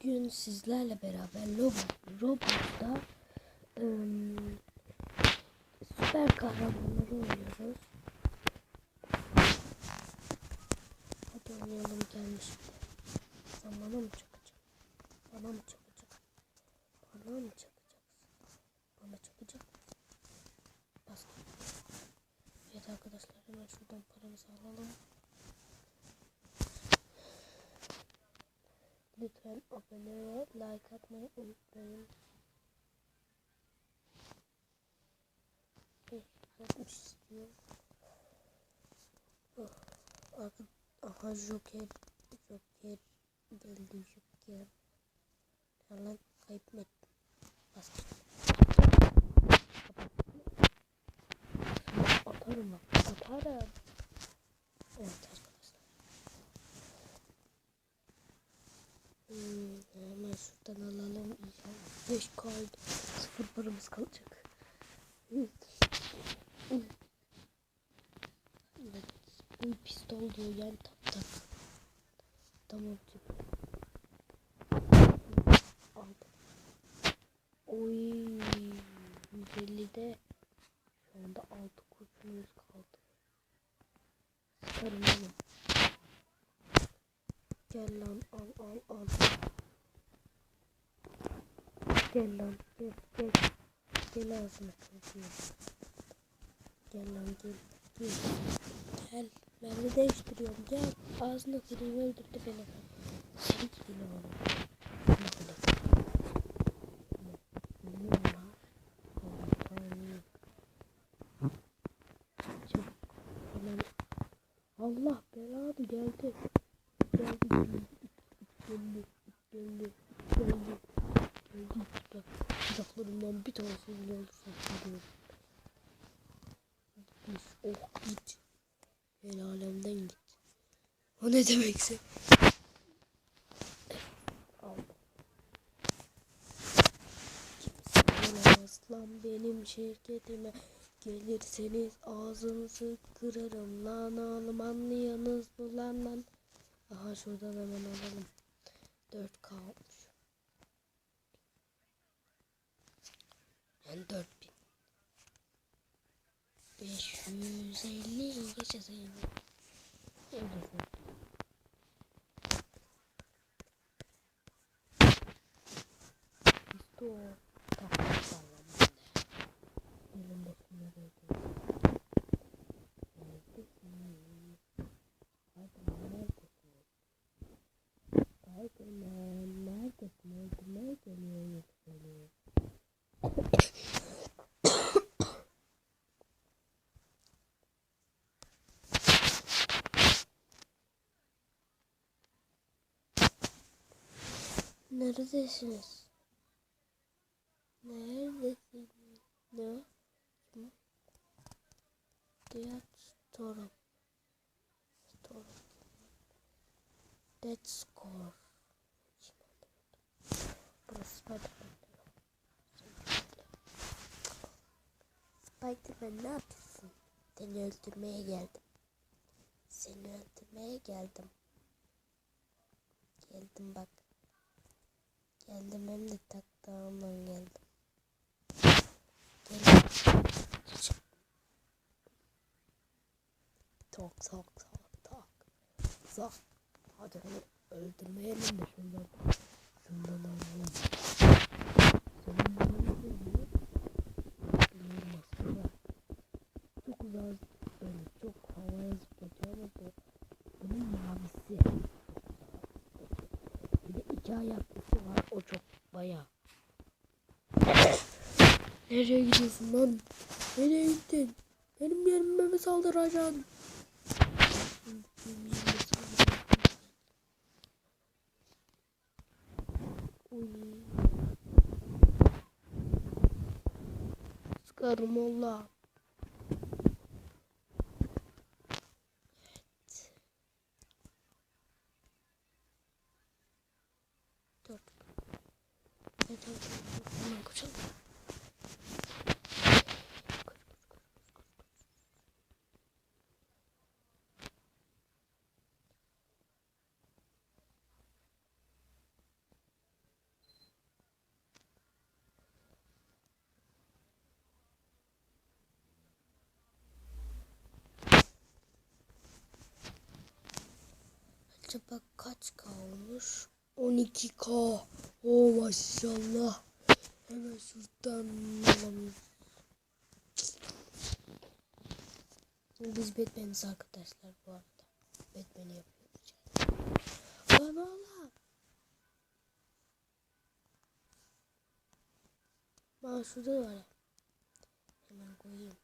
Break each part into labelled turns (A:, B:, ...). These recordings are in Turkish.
A: Bugün sizlerle beraber Roblox, Roblox'ta ım, süper kahramanları oynuyoruz. Hadi oynayalım gelmişti. Sen bana mı çakacaksın? Bana mı çakacaksın? Bana mı çakacaksın? Bana çakacak mısın? Bas. Evet arkadaşlar hemen şuradan paramızı alalım. Lütfen abone ve like atmayı unutmayın. 560 istiyor. Oh, aha Joker, Joker geldi Joker. Yalan kayıp mı ettim? Bas. Atarım bak. Atarım. Evet arkadaşlar. Hmm, hemen şuradan alalım inşallah. 5 kaldı. Sıfır paramız kalacak. Evet. Bu pistol diyor yani tak tak. Tamam. Aldım. Oy. 150'de şu anda 6 kurşunumuz kaldı. Sıkarım oğlum. Gel lan al al al. Gel lan gel gel. Gel ağzına kırpayım. Gel lan gel gel. Gel. De değiştiriyorum gel. Ağzına kırayım öldürdü beni. Seni gidin oğlum. Allah belanı. Geldi geldi. Geldi. Geldi. Geldi. Geldi. Bak dudaklarımdan bir tanesini ne olursa gidiyorum. Gitmiş. Oh git. El alemden git. O ne demekse. Aldım. Kimse gelemez lan benim şirketime. Gelirseniz ağzınızı kırarım lan oğlum anlayanız mı lan lan. Aha şuradan hemen alalım. 4K olmuş. Yani 4000. 550 yaşasın. Öyle Neredesiniz? Neredesiniz? Ne? Kim? Diğer Storm. Storm. Dead Score. Burası Spiderman. Spiderman ne yapıyorsun? Seni öldürmeye geldim. Seni öldürmeye geldim. Geldim bak. Geldim hem de taktağımla geldim. Geldim. Tok tok tok tok. Zak. Hadi onu öldürmeyelim de şundan. Şundan alalım. Senin bana İki ayaklısı var. O çok baya. Nereye gidiyorsun lan? Nereye gittin? Benim yerime mi saldıracaksın? Sıkarım Allah. tamam tamam. Hemen koşalım. Acaba kaç kalmış? 12K. Oo maşallah. Hemen şuradan alalım. Biz Batman'iz arkadaşlar bu arada. Batman'i yapıyoruz. Lan oğlum. Bak şurada var. Hemen koyayım.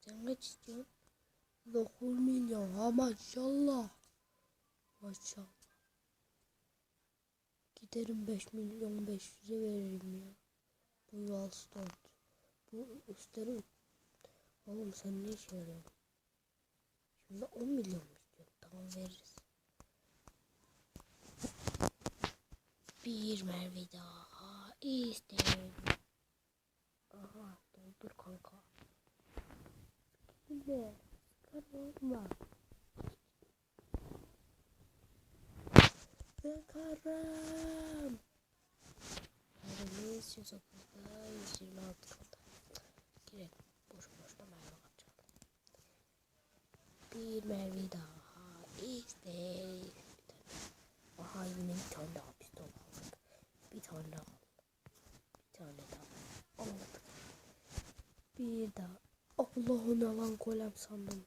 A: Sen kaç istiyorsun? 9 milyon. Ha maşallah. Maşallah. Giderim 5 milyon 500'e veririm ya. Bu Wallstone. Bu isterim. Oğlum sen ne iş? Şimdi 10 milyon istiyorum? Tamam veririz. Bir merve daha isterim. Aha doldur kanka. Gide. Sıkar olma. Sıkar 100 okulda 126 kaldı. Girelim. Boş boşuna merve atacağım. Bir merve daha isteyiz. Aha yine bir tane daha pistol aldık. Bir tane daha Bir tane daha aldık. Bir daha. Allah ona lan golem sandım.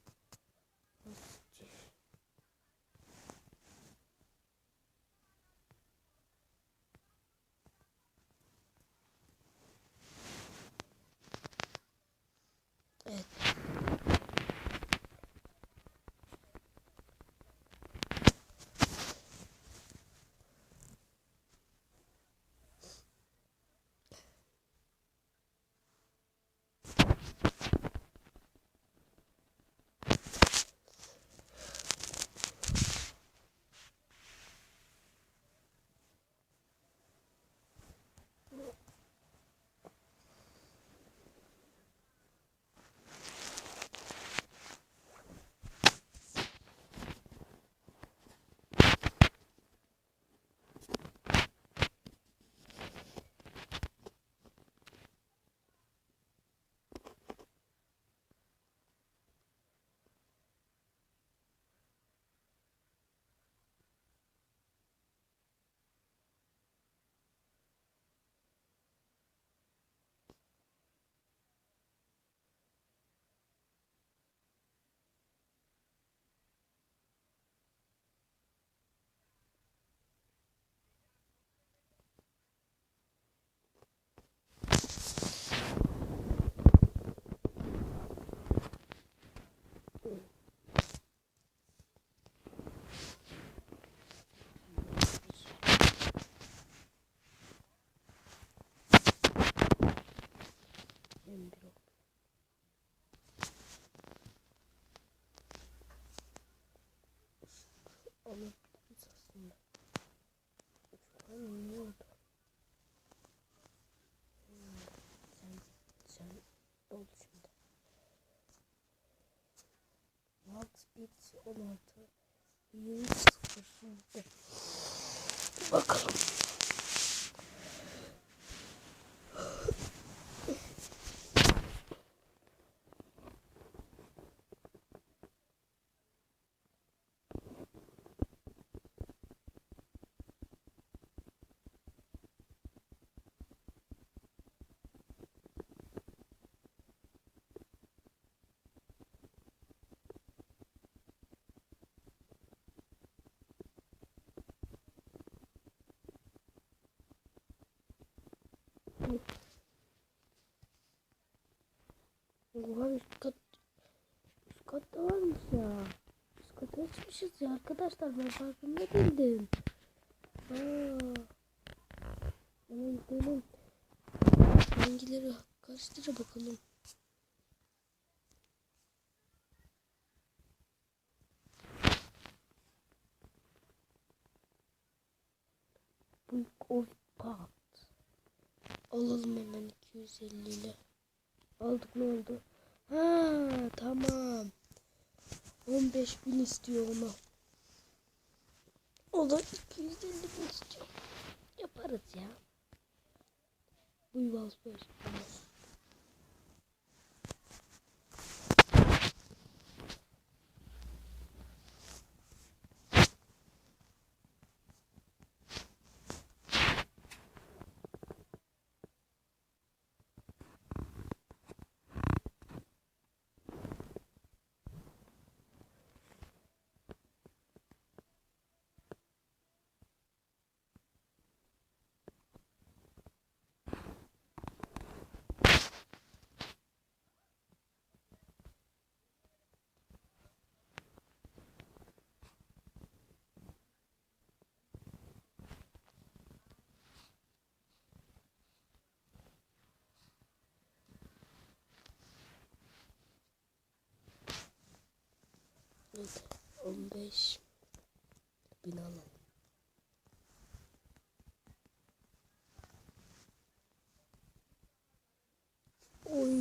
A: Beats 16 20 0 şimdi. Bakalım. Oha üst kat varmış ya. Üst kata çıkmışız ya arkadaşlar ben farkında değildim. Aa. Hemen gidelim. Hangileri kaç lira bakalım. Bu o pat. Alalım hemen 250 ile. Aldık ne oldu? Ha tamam. 15 bin istiyor onu. O da 250 bin istiyor. Yaparız ya. Bu yuvaz böyle. Hadi 15 bin alalım. Oy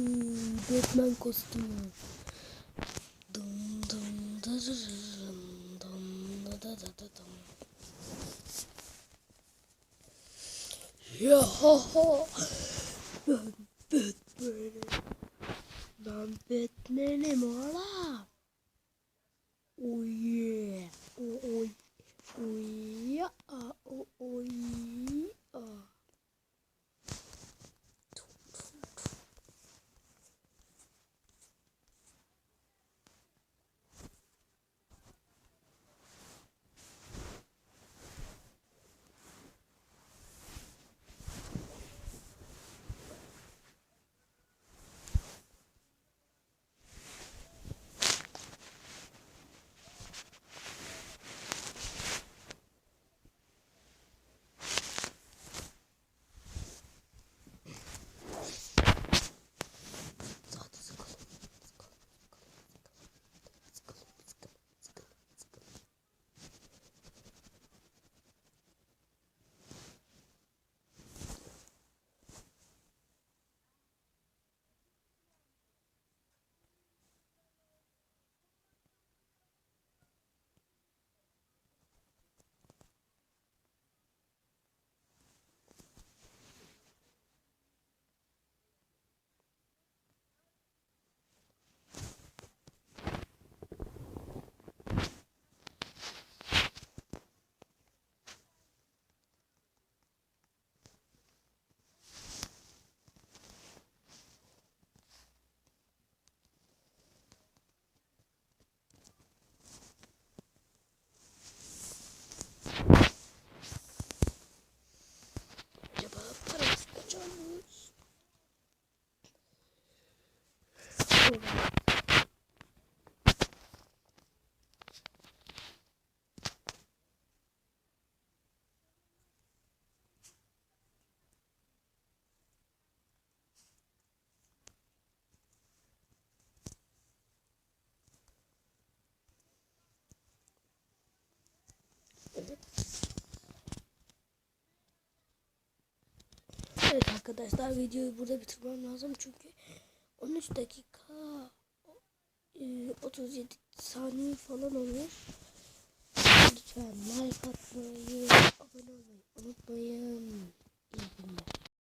A: Batman kostümü. Dum dum da dum, dum da da da da dum. Ya ha ha. Ben Batman'im. Ben Batman'im oğlum. Oh yeah. Oh, oh. Oh yeah. Oh, oh yeah. Arkadaşlar videoyu burada bitirmem lazım çünkü 13 dakika e, 37 saniye falan olmuş. Lütfen like atmayı, abone olmayı unutmayın. İyi günler.